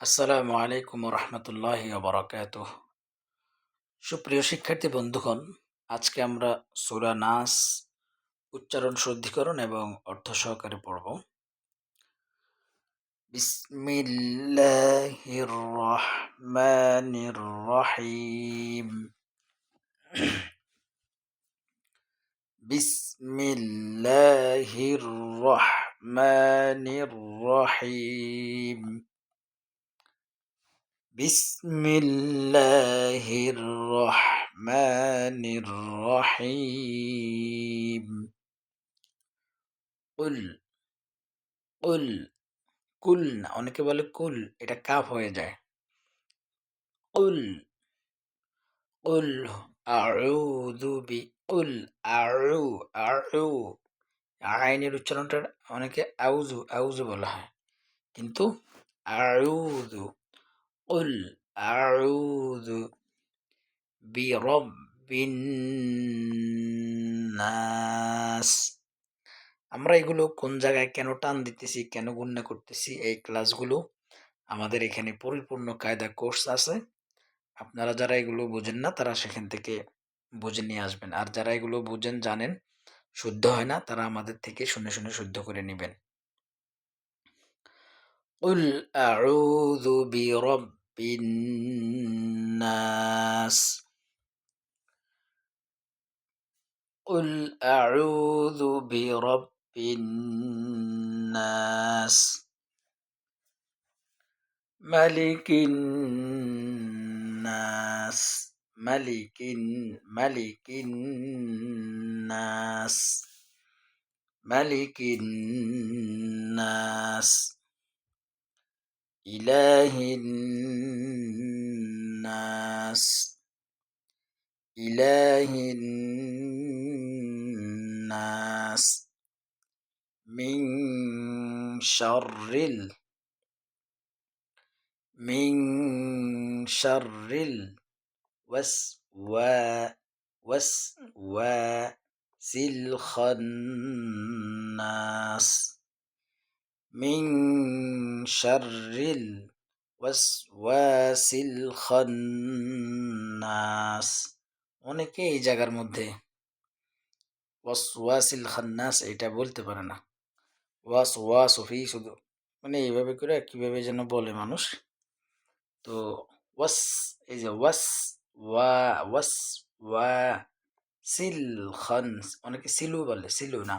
আসসালামু আলাইকুম রহমতুল্লাহ বরাকাত সুপ্রিয় শিক্ষার্থী বন্ধুগণ, আজকে আমরা সুরা নাস উচ্চারণ, শুদ্ধিকরণ এবং অর্থ সহকারে পড়ব। বিসমিল্লাহির রহিম বিসমিল্লাহির রহমানির রহিম بسم الله الرحمن الرحيم কুল কুল কুল না অনেকে বলে কুল এটা কাফ হয়ে যায় কুল কুল আউযু বি কুল আউ আউ আইনের উচ্চারণটা অনেকে আউজু আউজু বলা হয় কিন্তু আউযু قل أعوذ برب الناس আমরা এগুলো কোন জায়গায় কেন টান দিতেছি কেন গুণ্য করতেছি এই ক্লাসগুলো আমাদের এখানে পরিপূর্ণ কায়দা কোর্স আছে আপনারা যারা এগুলো বুঝেন না তারা সেখান থেকে বুঝে নিয়ে আসবেন আর যারা এগুলো বুঝেন জানেন শুদ্ধ হয় না তারা আমাদের থেকে শুনে শুনে শুদ্ধ করে নেবেন قل أعوذ برب الناس قل أعوذ برب الناس ملك الناس ملك ملك الناس ملك الناس إله الناس. إله الناس. من شر ال من شر الوسواس وسواس الخناس. من شر الوسواس الخناس অনেকে এই জায়গার মধ্যে ওয়াসওয়াসিল খান্নাস এটা বলতে পারে না ওয়াস ওয়াস ওফি শুধু মানে এইভাবে করে কিভাবে যেন বলে মানুষ তো ওয়াস এই যে ওয়াস ওয়া ওয়াস ওয়া সিল খান অনেকে সিলু বলে সিলু না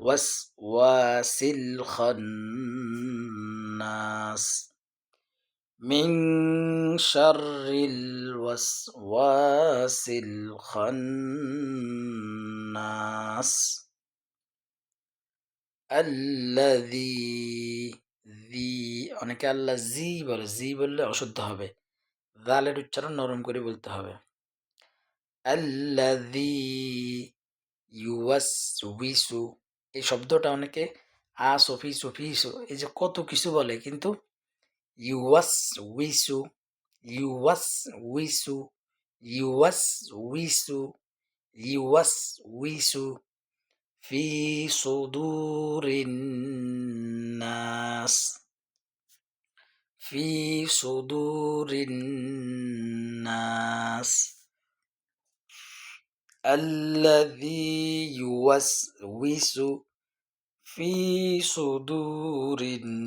وسواس الخناس من شر الوسواس الخناس الذي ذي অনেকে আল্লাহ জি বলে জি বললে অশুদ্ধ হবে দালের উচ্চারণ নরম করে বলতে হবে আল্লাযী ইউয়াসউইসু এই শব্দটা অনেকে আ সফি সফি এই যে কত কিছু বলে, কিন্তু ইউয়াস উইসু ইউয়াস উইসু ইউয়াস উইসু ইউয়াস উইসু ফি নাস ফি নাস। الذي يوسوس في صدور الناس.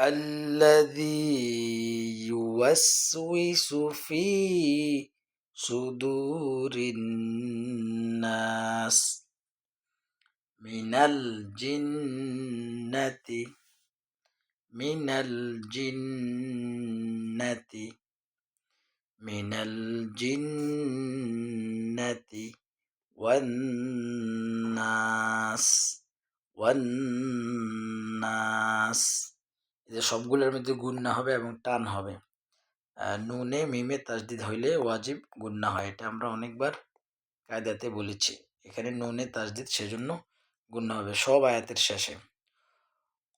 الذي يوسوس في صدور الناس من الجنة. من الجنة من الجنة والناس والناس যে সবগুলোর মধ্যে গুন্না হবে এবং টান হবে নুনে মিমে তাজদিদ হইলে ওয়াজিব গুন্না হয় এটা আমরা অনেকবার কায়দাতে বলেছি এখানে নুনে তাজদিদ সেজন্য গুন্না হবে সব আয়াতের শেষে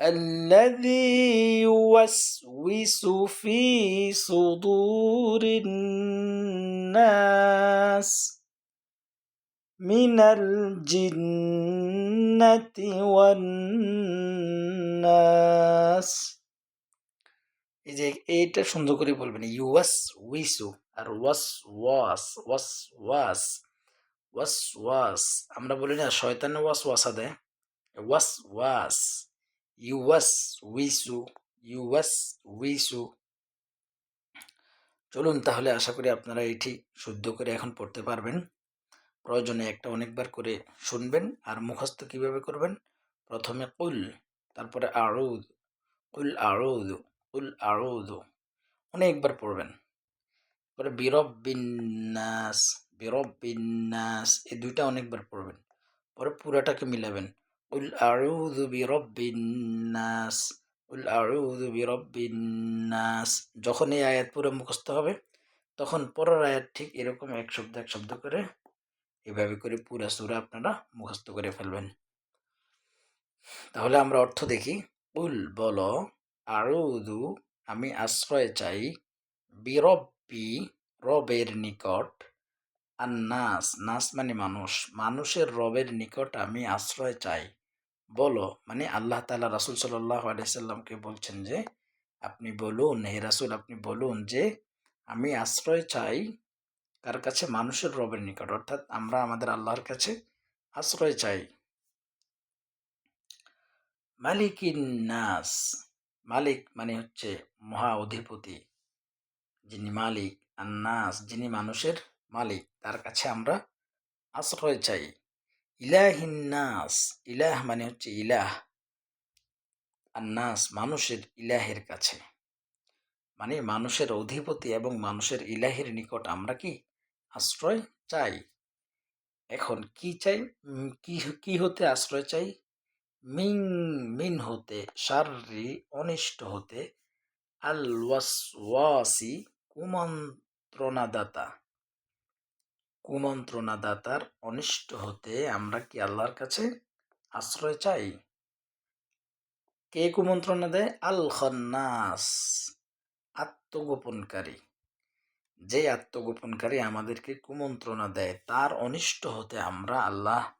الذي يوسوس في صدور الناس من الجنة والناس এই যে এইটা সুন্দর করে বলবেন ইউয়াস উইসু আর ওয়াস ওয়াস ওয়াস ওয়াস ওয়াস ওয়াস আমরা বলি না শয়তানে ওয়াস ওয়াসা দেয় ওয়াস ওয়াস ইউয়াস উইসু ইউয়াস উইসু চলুন তাহলে আশা করি আপনারা এটি শুদ্ধ করে এখন পড়তে পারবেন। প্রয়োজনে একটা অনেকবার করে শুনবেন আর মুখস্থ কীভাবে করবেন? প্রথমে কুল, তারপরে আরুদ, কুল আরুদ কুল আরুদ। অনেকবার পড়বেন। পরে বিরব বিন্যাস বিরব বিন্যাস এই দুইটা অনেকবার পড়বেন। পরে পুরাটাকে মিলাবেন। উল আউযু বিরব্বিন্নাস উল আউযু বিরব্বিন্নাস যখন এই আয়াত পুরো মুখস্থ হবে, তখন পরের আয়াত ঠিক এরকম এক শব্দ এক শব্দ করে এভাবে করে পুরা সুরা আপনারা মুখস্থ করে ফেলবেন। তাহলে আমরা অর্থ দেখি। উল বলো আউযু আমি আশ্রয় চাই বিরব্বি, রবের নিকট আর নাস নাস মানে মানুষ। মানুষের রবের নিকট আমি আশ্রয় চাই। বলো মানে আল্লাহ তালা রাসুল সাল্লাহ আলাইসাল্লামকে বলছেন যে, আপনি বলুন, হে রাসুল, আপনি বলুন যে, আমি আশ্রয় চাই কার কাছে? মানুষের রবের নিকট। অর্থাৎ আমরা আমাদের আল্লাহর কাছে আশ্রয় চাই। মালিকিন নাস, মালিক মানে হচ্ছে মহা অধিপতি। যিনি মালিক আর নাস, যিনি মানুষের মালিক, তার কাছে আমরা আশ্রয় চাই। ইলাহিন্নাস, ইলাহ মানে হচ্ছে ইলাহ। আন্নাস, মানুষের ইলাহের কাছে। মানে মানুষের অধিপতি এবং মানুষের ইলাহের নিকট আমরা কি আশ্রয় চাই? এখন কি চাই? কি কি হতে আশ্রয় চাই? মিন মিন হতে, শাররি, অনিষ্ট হতে আল ওয়াসি কুমন্ত্রণাদাতা। কুমন্ত্রণাদাতার অনিষ্ট হতে আমরা কি আল্লাহর কাছে আশ্রয় চাই? কে কুমন্ত্রণা দেয়? আল খন্নাস আত্মগোপনকারী। যে আত্মগোপনকারী আমাদেরকে কুমন্ত্রণা দেয়, তার অনিষ্ট হতে আমরা আল্লাহ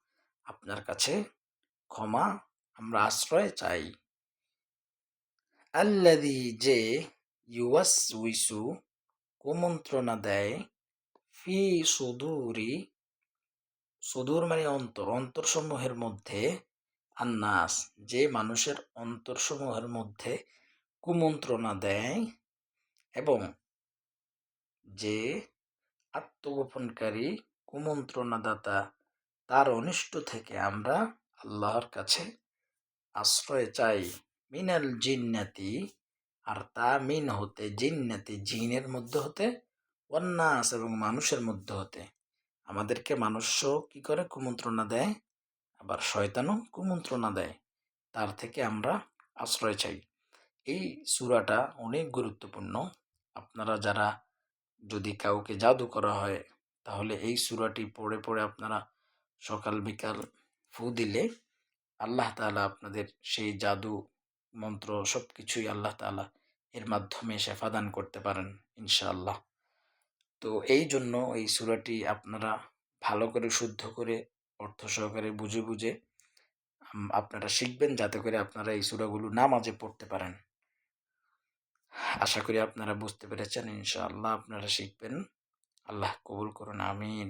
আপনার কাছে ক্ষমা, আমরা আশ্রয় চাই। আল্লাদি যে ইউয়াস উইসু কুমন্ত্রণা দেয় ফি সুদুরি সুদূর মানে অন্তর, অন্তরসমূহের মধ্যে আন্নাস যে মানুষের অন্তরসমূহের মধ্যে কুমন্ত্রণা দেয় এবং যে আত্মগোপনকারী কুমন্ত্রণাদাতা, তার অনিষ্ট থেকে আমরা আল্লাহর কাছে আশ্রয় চাই। মিনাল জিন্নাতি, আর তা মিন হতে জিন্নাতি, জিনের মধ্যে হতে অন্যাস এবং মানুষের মধ্যে হতে। আমাদেরকে মানুষও কি করে কুমন্ত্রণা দেয়? আবার শয়তানও কুমন্ত্রণা দেয়। তার থেকে আমরা আশ্রয় চাই। এই সুরাটা অনেক গুরুত্বপূর্ণ। আপনারা যারা যদি কাউকে জাদু করা হয়, তাহলে এই সুরাটি পড়ে পড়ে আপনারা সকাল বিকাল ফু দিলে আল্লাহ তালা আপনাদের সেই জাদু মন্ত্র সব কিছুই আল্লাহ তালা এর মাধ্যমে শেফাদান করতে পারেন, ইনশাআল্লাহ। তো এই জন্য এই সুরাটি আপনারা ভালো করে, শুদ্ধ করে, অর্থ সহকারে বুঝে বুঝে আপনারা শিখবেন যাতে করে আপনারা এই সুরাগুলো নামাজে পড়তে পারেন। আশা করি আপনারা বুঝতে পেরেছেন। ইনশাআল্লাহ আপনারা শিখবেন। আল্লাহ কবুল করুন। আমিন।